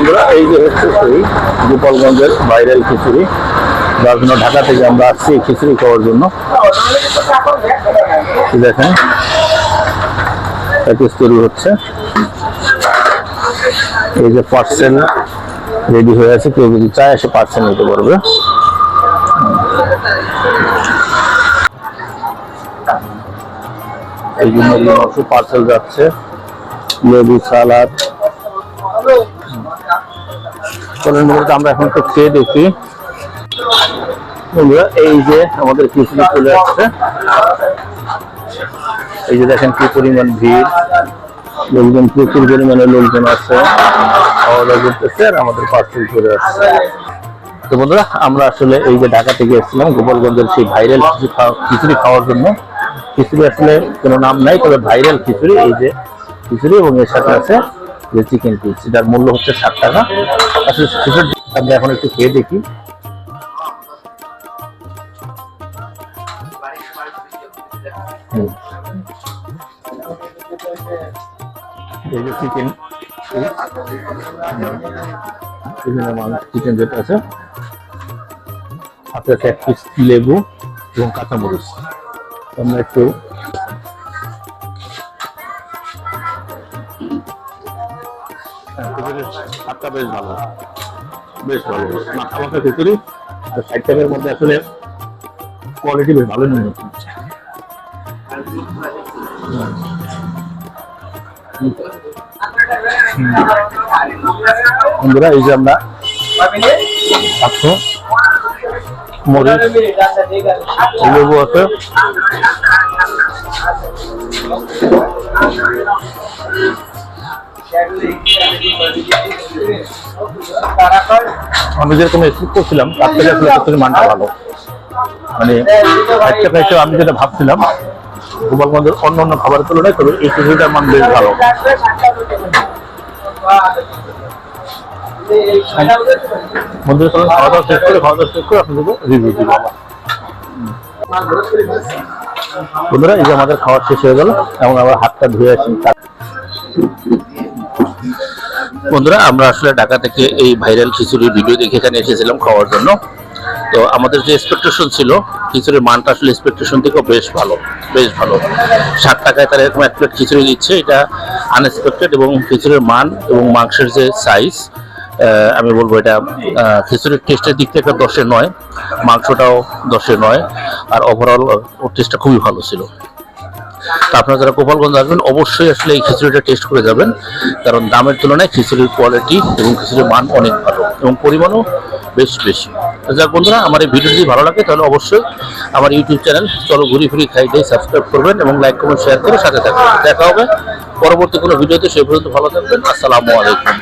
বন্ধুরা, এই যে হচ্ছে সেই গোপালগঞ্জের ভাইরাল খিচুড়ি। যার জন্য ঢাকা থেকে আমরা আসছি খিচুড়ি খাওয়ার জন্য। দেখেন প্যাকেজ তৈরি হচ্ছে। এই যে পার্সেল রেডি হয়ে আছে, কেউ যদি চায় এসে পার্সেল নিতে পারবে। এই জন্য পার্সেল যাচ্ছে, লেবু, সালাদ। চলেন বন্ধুরা, আমরা এখন একটু খেয়ে দেখি। এই যে আমাদের খিচুড়ি চলে আসছে। এই যে দেখেন কি পরিমাণ ভিড়। লোকজন প্রচুর পরিমাণে লোকজন আছে। খাওয়া দাওয়া করতেছে আর আমাদের পার্সেল চলে আসছে। তো বন্ধুরা আমরা আসলে এই যে ঢাকা থেকে এসেছিলাম গোপালগঞ্জের সেই ভাইরাল খিচুড়ি খাওয়ার জন্য। খিচুড়ি আসলে কোনো নাম নাই তবে ভাইরাল খিচুড়ি এই যে খিচুড়ি এবং এর সাথে আছে যে চিকেন পিস এটার মূল্য হচ্ছে ষাট টাকা। আসলে আমরা এখন একটু খেয়ে দেখি। চিকেন চিকেন যেটা আছে এক পিস লেবু এবং কাঁচামরিচ। আমরা একটু স্বাদটা বেশ ভালো। বেশ ভালো। মাখা খিচুড়ি আর সাইড টাইপের মধ্যে আসলে কোয়ালিটি বেশ ভালো নিয়ে বন্ধুরা, এই যে আমরা আছো। মরিচ আছে। আমি যেরকম এক্সপেক্ট করছিলাম, তার থেকে আসলে খিচুড়ির মানটা ভালো। মানে খাইতে খাইতে আমি যেটা ভাবছিলাম গোপালগঞ্জের অন্য অন্য খাবারের তুলনায়, তবে এই খিচুড়িটার মান বেশ ভালো। চলুন, খাওয়া দাওয়া শেষ করে, খাওয়া দাওয়া শেষ করে আপনাদের রিভিউ দিব বন্ধুরা, এই যে আমাদের খাওয়া শেষ হয়ে গেল এবং আবার হাতটা ধুয়ে আসি বন্ধুরা, আমরা আসলে ঢাকা থেকে এই ভাইরাল খিচুড়ির ভিডিও দেখে এখানে এসেছিলাম খাওয়ার জন্য। তো আমাদের যে এক্সপেকটেশন ছিল, খিচুড়ির মানটা আসলে এক্সপেকটেশন থেকেও বেশ ভালো বেশ ভালো। ষাট টাকায় তারা এরকম এক প্লেট খিচুড়ি দিচ্ছে, এটা আনএক্সপেক্টেড এবং খিচুড়ির মান এবং মাংসের যে সাইজ আমি বলব এটা খিচুড়ির টেস্টের দিক থেকে দশে নয়, মাংসটাও দশে নয়, আর ওভারঅল টেস্টটা খুবই ভালো ছিল। তো আপনারা যারা গোপালগঞ্জ আসবেন, অবশ্যই আসলে এই খিচুড়িটা টেস্ট করে যাবেন। কারণ দামের তুলনায় খিচুড়ির কোয়ালিটি এবং খিচুড়ির মান অনেক ভালো এবং পরিমাণও বেশ বেশি। যাক বন্ধুরা, আমার এই ভিডিও যদি ভালো লাগে, তাহলে অবশ্যই আমার ইউটিউব চ্যানেল চলো ঘুরি ফিরি খাই দিয়ে সাবস্ক্রাইব করবেন এবং লাইক কমেন্ট শেয়ার করে সাথে থাকবেন। দেখা হবে পরবর্তী কোনো ভিডিওতে সে পর্যন্ত ভালো থাকবেন। আসসালামু আলাইকুম।